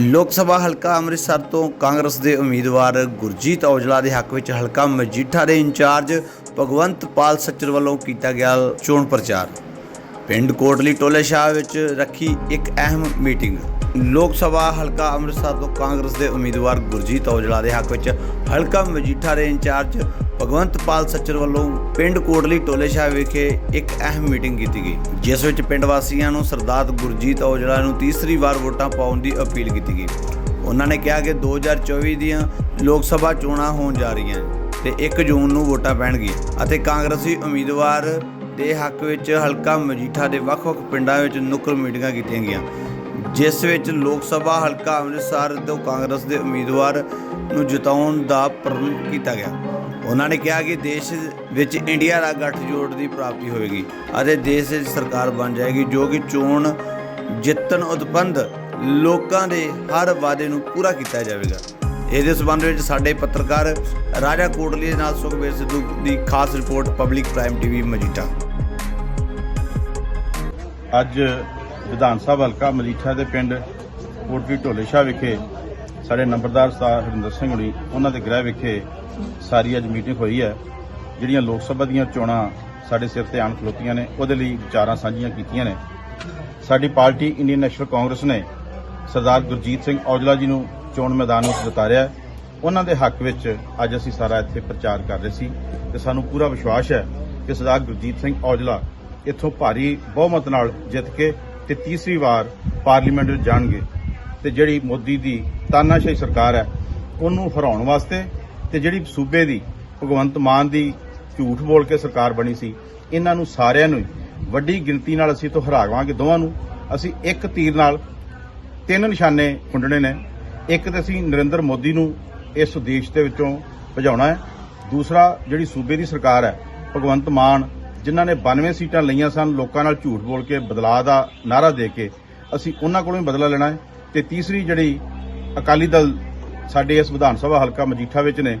ਲੋਕ ਸਭਾ ਹਲਕਾ ਅੰਮ੍ਰਿਤਸਰ ਤੋਂ ਕਾਂਗਰਸ ਦੇ ਉਮੀਦਵਾਰ ਗੁਰਜੀਤ ਔਜਲਾ ਦੇ ਹੱਕ ਵਿੱਚ ਹਲਕਾ ਮਜੀਠਾ ਦੇ ਇੰਚਾਰਜ ਭਗਵੰਤ ਪਾਲ ਸੱਚਰ ਵੱਲੋਂ ਕੀਤਾ ਗਿਆ ਚੋਣ ਪ੍ਰਚਾਰ। ਪਿੰਡ ਕੋਟਲੀ ਟੋਲੇ ਸ਼ਾਹ ਵਿੱਚ ਰੱਖੀ ਇੱਕ ਅਹਿਮ ਮੀਟਿੰਗ। ਲੋਕ ਸਭਾ ਹਲਕਾ ਅੰਮ੍ਰਿਤਸਰ ਤੋਂ ਕਾਂਗਰਸ ਦੇ ਉਮੀਦਵਾਰ ਗੁਰਜੀਤ ਔਜਲਾ ਦੇ ਹੱਕ ਵਿੱਚ ਹਲਕਾ ਮਜੀਠਾ ਦੇ ਇੰਚਾਰਜ ਭਗਵੰਤ ਪਾਲ ਸੱਚਰ ਵੱਲੋਂ ਪਿੰਡ ਕੋਟਲੀ ਟੋਲੇ ਸ਼ਾਹ ਵਿਖੇ ਇੱਕ ਅਹਿਮ ਮੀਟਿੰਗ ਕੀਤੀ ਗਈ, ਜਿਸ ਵਿੱਚ ਪਿੰਡ ਵਾਸੀਆਂ ਨੂੰ ਸਰਦਾਰ ਗੁਰਜੀਤ ਔਜਲਾ ਨੂੰ ਤੀਸਰੀ ਵਾਰ ਵੋਟਾਂ ਪਾਉਣ ਦੀ ਅਪੀਲ ਕੀਤੀ ਗਈ। ਉਹਨਾਂ ਨੇ ਕਿਹਾ ਕਿ 2024 ਦੀਆਂ ਲੋਕ ਸਭਾ ਚੋਣਾਂ ਹੋਣ ਜਾ ਰਹੀਆਂ ਹਨ ਤੇ 1 ਜੂਨ ਨੂੰ ਵੋਟਾਂ ਪੈਣਗੀਆਂ ਅਤੇ ਕਾਂਗਰਸੀ ਉਮੀਦਵਾਰ ਦੇ ਹੱਕ ਵਿੱਚ ਹਲਕਾ ਮਜੀਠਾ ਦੇ ਵੱਖ-ਵੱਖ ਪਿੰਡਾਂ ਵਿੱਚ ਨੁੱਕਰ ਮੀਟਿੰਗਾਂ ਕੀਤੀਆਂ ਗਈਆਂ, ਜਿਸ ਵਿੱਚ ਲੋਕ ਸਭਾ ਹਲਕਾ ਅੰਮ੍ਰਿਤਸਰ ਤੋਂ ਕਾਂਗਰਸ ਦੇ ਉਮੀਦਵਾਰ ਨੂੰ ਜਿਤਾਉਣ ਦਾ ਪ੍ਰਣ ਕੀਤਾ ਗਿਆ। ਉਹਨਾਂ ਨੇ ਕਿਹਾ ਕਿ ਦੇਸ਼ ਵਿੱਚ ਇੰਡੀਆ ਦਾ ਗੱਠਜੋੜ ਦੀ ਪ੍ਰਾਪਤੀ ਹੋਵੇਗੀ ਅਤੇ ਦੇਸ਼ ਵਿੱਚ ਸਰਕਾਰ ਬਣ ਜਾਏਗੀ, ਜੋ ਕਿ ਚੋਣ, ਜਿੱਤਣ ਉਤਪੰਦ ਲੋਕਾਂ ਦੇ ਹਰ ਵਾਅਦੇ ਨੂੰ ਪੂਰਾ ਕੀਤਾ ਜਾਵੇਗਾ। ਇਹਦੇ ਸਬੰਧ ਵਿੱਚ ਸਾਡੇ ਪੱਤਰਕਾਰ ਰਾਜਾ ਕੋਟਲੀ ਦੇ ਨਾਲ ਸੁਖਬੀਰ ਸਿੱਧੂ ਦੀ ਖਾਸ report public prime TV Majitha. ਅੱਜ ਵਿਧਾਨ ਸਭਾ ਹਲਕਾ ਮਜੀਠਾ ਦੇ ਪਿੰਡ ਕੋਟਲੀ ਢੋਲੇ ਸ਼ਾਹ ਵਿਖੇ ਸਾਡੇ ਨੰਬਰਦਾਰ ਸਰਦਾਰ ਹਰਿੰਦਰ ਸਿੰਘ ਹੁਣੀ, ਉਹਨਾਂ ਦੇ ਗ੍ਰਹਿ ਵਿਖੇ ਸਾਰੀ ਅੱਜ ਮੀਟਿੰਗ ਹੋਈ ਹੈ, ਜਿਹੜੀਆਂ ਲੋਕ ਸਭਾ ਦੀਆਂ ਚੋਣਾਂ ਸਾਡੇ ਸਿਰ ਤੇ ਆਣ ਖਲੋਤੀਆਂ ਨੇ, ਉਹਦੇ ਲਈ ਵਿਚਾਰਾਂ ਸਾਂਝੀਆਂ ਕੀਤੀਆਂ ਨੇ ਸਾਡੀ ਪਾਰਟੀ ਇੰਡੀਅਨ ਨੈਸ਼ਨਲ ਕਾਂਗਰਸ ਨੇ ਸਰਦਾਰ ਗੁਰਜੀਤ ਸਿੰਘ ਔਜਲਾ ਜੀ ਨੂੰ ਚੋਣ ਮੈਦਾਨ ਵਿੱਚ ਉਤਾਰਿਆ ਹੈ। ਉਹਨਾਂ ਦੇ ਹੱਕ ਵਿੱਚ ਅੱਜ ਅਸੀਂ ਸਾਰਾ ਇੱਥੇ ਪ੍ਰਚਾਰ ਕਰ ਰਹੇ ਸੀ ਤੇ ਸਾਨੂੰ ਪੂਰਾ ਵਿਸ਼ਵਾਸ ਹੈ ਕਿ ਸਰਦਾਰ ਗੁਰਜੀਤ ਸਿੰਘ ਔਜਲਾ ਇੱਥੋਂ ਭਾਰੀ ਬਹੁਮਤ ਨਾਲ ਜਿੱਤ ਕੇ ਤੇ ਤੀਸਰੀ ਵਾਰ ਪਾਰਲੀਮੈਂਟ ਵਿੱਚ ਜਾਣਗੇ ਤੇ ਜਿਹੜੀ ਮੋਦੀ ਦੀ ਤਾਨਾਸ਼ਾਹੀ ਸਰਕਾਰ ਹੈ, ਉਹਨੂੰ ਹਰਾਉਣ ਵਾਸਤੇ ਤੇ ਜਿਹੜੀ ਸੂਬੇ ਦੀ ਭਗਵੰਤ ਮਾਨ ਦੀ ਝੂਠ ਬੋਲ ਕੇ ਸਰਕਾਰ ਬਣੀ ਸੀ, ਇਹਨਾਂ ਨੂੰ ਸਾਰਿਆਂ ਨੂੰ ਹੀ ਵੱਡੀ ਗਿਣਤੀ ਨਾਲ ਅਸੀਂ ਤੋਂ ਹਰਾਵਾਂਗੇ ਦੋਵਾਂ ਨੂੰ। ਅਸੀਂ ਇੱਕ ਤੀਰ ਨਾਲ ਤਿੰਨ ਨਿਸ਼ਾਨੇ ਖੁੰਡਣੇ ਨੇ। ਇੱਕ ਤੇ ਅਸੀਂ ਨਰਿੰਦਰ ਮੋਦੀ ਨੂੰ ਇਸ ਦੇਸ਼ ਦੇ ਵਿੱਚੋਂ ਭਜਾਉਣਾ ਹੈ। ਦੂਸਰਾ, ਜਿਹੜੀ ਸੂਬੇ ਦੀ ਸਰਕਾਰ ਹੈ, ਭਗਵੰਤ ਮਾਨ, ਜਿਨ੍ਹਾਂ ਨੇ 92 ਸੀਟਾਂ ਲਈਆਂ ਸਨ, ਲੋਕਾਂ ਨਾਲ ਝੂਠ ਬੋਲ ਕੇ ਬਦਲਾਅ ਦਾ ਨਾਰਾ ਦੇ ਕੇ ਅਸੀਂ ਉਹਨਾਂ ਕੋਲੋਂ ਵੀ ਬਦਲਾ ਲੈਣਾ ਹੈ। ਤੇ ਤੀਸਰੀ ਜਿਹੜੀ ਅਕਾਲੀ ਦਲ ਸਾਡੇ ਇਸ ਵਿਧਾਨ ਸਭਾ ਹਲਕਾ ਮਜੀਠਾ ਵਿੱਚ ਨੇ,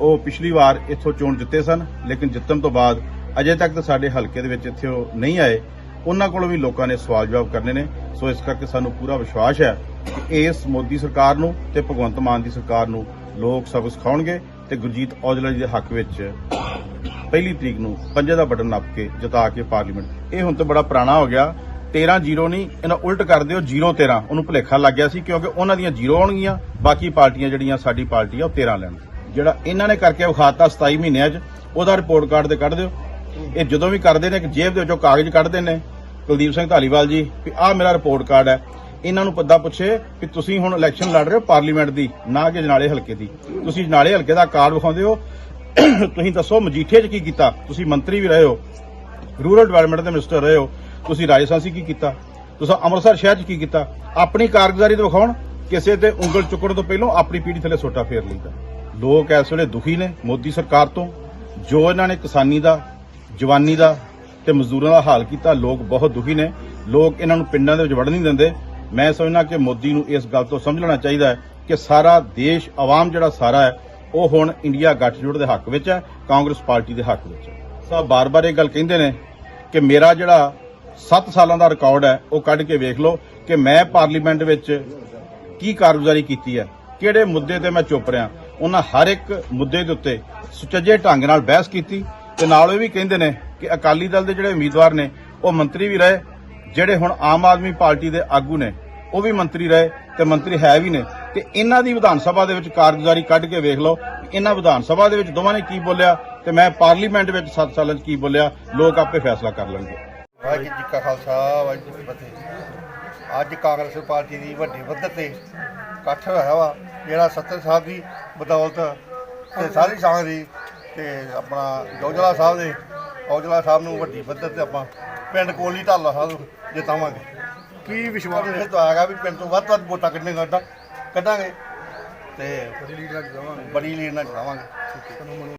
ਉਹ ਪਿਛਲੀ ਵਾਰ ਇੱਥੋਂ ਚੋਣ ਜਿੱਤੇ ਸਨ, ਲੇਕਿਨ ਜਿੱਤਣ ਤੋਂ ਬਾਅਦ ਅਜੇ ਤੱਕ ਤਾਂ ਸਾਡੇ ਹਲਕੇ ਦੇ ਵਿੱਚ ਇੱਥੇ ਉਹ ਨਹੀਂ ਆਏ। ਉਹਨਾਂ ਕੋਲੋਂ ਵੀ ਲੋਕਾਂ ਨੇ ਸਵਾਲ ਜਵਾਬ ਕਰਨੇ ਨੇ। ਸੋ ਇਸ ਕਰਕੇ ਸਾਨੂੰ ਪੂਰਾ ਵਿਸ਼ਵਾਸ ਹੈ ਕਿ ਇਸ ਮੋਦੀ ਸਰਕਾਰ ਨੂੰ ਤੇ ਭਗਵੰਤ ਮਾਨ ਦੀ ਸਰਕਾਰ ਨੂੰ ਲੋਕ ਸਬਕ ਸਿਖਾਉਣਗੇ ਤੇ ਗੁਰਜੀਤ ਔਜਲਾ ਜੀ ਦੇ ਹੱਕ ਵਿੱਚ ਪਹਿਲੀ ਤਰੀਕ ਨੂੰ ਪੰਜੇ ਦਾ ਬਟਨ ਨੱਪ ਕੇ ਜਿਤਾ ਕੇ ਪਾਰਲੀਮੈਂਟ। ਇਹ ਹੁਣ ਤਾਂ ਬੜਾ ਪੁਰਾਣਾ ਹੋ ਗਿਆ। 13 ਜ਼ੀਰੋ ਨਹੀਂ, ਇਹਨਾਂ ਉਲਟ ਕਰ ਦਿਓ 0 13 ਉਹਨੂੰ ਭੁਲੇਖਾ ਲੱਗ ਗਿਆ ਸੀ ਕਿਉਂਕਿ ਉਹਨਾਂ ਦੀਆਂ ਜ਼ੀਰੋ ਆਉਣਗੀਆਂ, ਬਾਕੀ ਪਾਰਟੀਆਂ ਜਿਹੜੀਆਂ ਸਾਡੀ ਪਾਰਟੀ ਆ, ਉਹ 13 ਲੈਣ। ਜਿਹੜਾ ਇਹਨਾਂ ਨੇ ਕਰਕੇ ਵਿਖਾਤਾ 27 ਮਹੀਨਿਆਂ 'ਚ, ਉਹਦਾ ਰਿਪੋਰਟ ਕਾਰਡ ਤੇ ਕੱਢ ਦਿਓ। ਇਹ ਜਦੋਂ ਵੀ ਕਰਦੇ ਨੇ, ਇੱਕ ਜੇਬ ਦੇ ਵਿੱਚੋਂ ਕਾਗਜ਼ ਕੱਢਦੇ ਨੇ। ਕੁਲਦੀਪ ਸਿੰਘ ਧਾਲੀਵਾਲ ਜੀ, ਵੀ ਆਹ ਮੇਰਾ ਰਿਪੋਰਟ ਕਾਰਡ ਹੈ। ਇਹਨਾਂ ਨੂੰ ਪੱਦਾ ਪੁੱਛੇ ਵੀ ਤੁਸੀਂ ਹੁਣ ਇਲੈਕਸ਼ਨ ਲੜ ਰਹੇ ਹੋ ਪਾਰਲੀਮੈਂਟ ਦੀ, ਨਾ ਕਿ ਜਨਾਲੇ ਹਲਕੇ ਦੀ। ਤੁਸੀਂ ਜਨਾਲੇ ਹਲਕੇ ਦਾ ਕਾਰਡ ਵਿਖਾਉਂਦੇ ਹੋ। ਤੁਸੀਂ ਦੱਸੋ ਮਜੀਠੇ 'ਚ ਕੀ ਕੀਤਾ? ਤੁਸੀਂ ਮੰਤਰੀ ਵੀ ਰਹੇ ਹੋ ਰੂਰਲ ਡਿਵੈਲਪਮੈਂਟ ਦੇ ਮਿਨਿਸਟਰ ਰਹੇ ਹੋ। ਤੁਸੀਂ ਰਾਜਸਥਾਨ 'ਚ ਕੀ ਕੀਤਾ? ਤੁਸੀਂ ਅੰਮ੍ਰਿਤਸਰ ਸ਼ਹਿਰ 'ਚ ਕੀ ਕੀਤਾ? ਆਪਣੀ ਕਾਰਗੁਜ਼ਾਰੀ ਦਿਖਾਉਣ ਕਿਸੇ ਤੇ ਉਂਗਲ ਚੁੱਕਣ ਤੋਂ ਪਹਿਲਾਂ ਆਪਣੀ ਪੀੜੀ ਥੱਲੇ ਸੋਟਾ ਫੇਰ ਲਈਦਾ। ਲੋਕ ਇਸ ਵੇਲੇ ਦੁਖੀ ਨੇ ਮੋਦੀ ਸਰਕਾਰ ਤੋਂ। ਜੋ ਇਹਨਾਂ ਨੇ ਕਿਸਾਨੀ ਦਾ, ਜਵਾਨੀ ਦਾ ਤੇ ਮਜ਼ਦੂਰਾਂ ਦਾ ਹਾਲ ਕੀਤਾ, ਲੋਕ ਬਹੁਤ ਦੁਖੀ ਨੇ। ਲੋਕ ਇਹਨਾਂ ਨੂੰ ਪਿੰਡਾਂ ਦੇ ਵਿੱਚ ਵੜਨ ਨਹੀਂ ਦਿੰਦੇ। ਮੈਂ ਸਮਝਣਾ ਕਿ ਮੋਦੀ ਨੂੰ ਇਸ ਗੱਲ ਤੋਂ ਸਮਝ ਲੈਣਾ ਚਾਹੀਦਾ ਹੈ ਕਿ ਸਾਰਾ ਦੇਸ਼, ਆਵਾਮ ਜਿਹੜਾ ਸਾਰਾ ਹੈ, ਉਹ ਹੁਣ ਇੰਡੀਆ ਗੱਠਜੋੜ ਦੇ ਹੱਕ ਵਿੱਚ ਹੈ, ਕਾਂਗਰਸ ਪਾਰਟੀ ਦੇ ਹੱਕ ਵਿੱਚ ਹੈ। ਸਭ ਬਾਰ-ਬਾਰ ਇਹ ਗੱਲ ਕਹਿੰਦੇ ਨੇ ਕਿ ਮੇਰਾ ਜਿਹੜਾ 7 ਸਾਲਾਂ ਦਾ ਰਿਕਾਰਡ ਹੈ, ਉਹ ਕੱਢ ਕੇ ਵੇਖ ਲਓ ਕਿ ਮੈਂ ਪਾਰਲੀਮੈਂਟ ਵਿੱਚ ਕੀ ਕਾਰਗੁਜ਼ਾਰੀ ਕੀਤੀ ਹੈ, ਕਿਹੜੇ ਮੁੱਦੇ ਤੇ ਮੈਂ ਚੁੱਪ ਰਿਹਾ। ਉਹਨਾਂ ਹਰ ਇੱਕ ਮੁੱਦੇ ਦੇ ਉੱਤੇ ਸੁਚੱਜੇ ਢੰਗ ਨਾਲ ਬਹਿਸ ਕੀਤੀ ਤੇ ਨਾਲ ਇਹ ਵੀ ਕਹਿੰਦੇ ਨੇ ਕਿ ਅਕਾਲੀ ਦਲ ਦੇ ਜਿਹੜੇ ਉਮੀਦਵਾਰ ਨੇ, ਉਹ ਮੰਤਰੀ ਵੀ ਰਹੇ, ਜਿਹੜੇ ਹੁਣ ਆਮ ਆਦਮੀ ਪਾਰਟੀ ਦੇ ਆਗੂ ਨੇ, ਉਹ ਵੀ ਮੰਤਰੀ ਰਹੇ ਤੇ ਮੰਤਰੀ ਹੈ ਵੀ ਨੇ। ਤੇ ਇਹਨਾਂ ਦੀ ਵਿਧਾਨ ਸਭਾ ਦੇ ਵਿੱਚ ਕਾਰਗੁਜ਼ਾਰੀ ਕੱਢ ਕੇ ਵੇਖ ਲਓ, ਇਹਨਾਂ ਵਿਧਾਨ ਸਭਾ ਦੇ ਵਿੱਚ ਦੋਵਾਂ ਨੇ ਕੀ ਬੋਲਿਆ ਤੇ ਮੈਂ ਪਾਰਲੀਮੈਂਟ ਵਿੱਚ 7 ਸਾਲਾਂ 'ਚ ਕੀ ਬੋਲਿਆ, ਲੋਕ ਆਪੇ ਫੈਸਲਾ ਕਰ ਲੈਣਗੇ। ਵਾਹਿਗੁਰੂ ਜੀ ਕਾ ਖਾਲਸਾ ਵਾਹਿਗੁਰੂ ਜੀ ਕੀ ਫਤਿਹ। ਅੱਜ ਕਾਂਗਰਸ ਪਾਰਟੀ ਦੀ ਵੱਡੀ ਪੱਧਰ ਤੇ ਇਕੱਠ ਹੋਇਆ ਵਾ ਜਿਹੜਾ ਸੱਤਰ ਸਾਹਿਬ ਦੀ ਬਦੌਲਤ ਤੇ ਸਾਰੀ ਸੰਗਤ ਦੀ ਤੇ ਆਪਣਾ ਜੋਜਲਾ ਸਾਹਿਬ ਦੇ ਔਜਲਾ ਸਾਹਿਬ ਨੂੰ ਵੱਡੀ ਪੱਧਰ ਤੇ ਆਪਾਂ ਪਿੰਡ ਕੋਲੀ ਢਾਲਾ ਸਾਹਿਬ ਜਿਤਾਵਾਂਗੇ। ਕੀ ਵਿਸ਼ਵਾਸ ਇਹ ਤਾਂ ਆਏਗਾ ਵੀ ਪਿੰਡ ਤੋਂ ਵੱਧ ਤੋਂ ਵੱਧ ਵੋਟਾਂ ਕੱਢਣੇ ਕੱਢਾਂਗੇ ਤੇ ਬੜੀ ਲੀਡ ਨਾਲ ਜਿਤਾਵਾਂਗੇ। ਬੜੀ ਲੀਡ ਨਾਲ ਜਿਤਾਵਾਂਗੇ।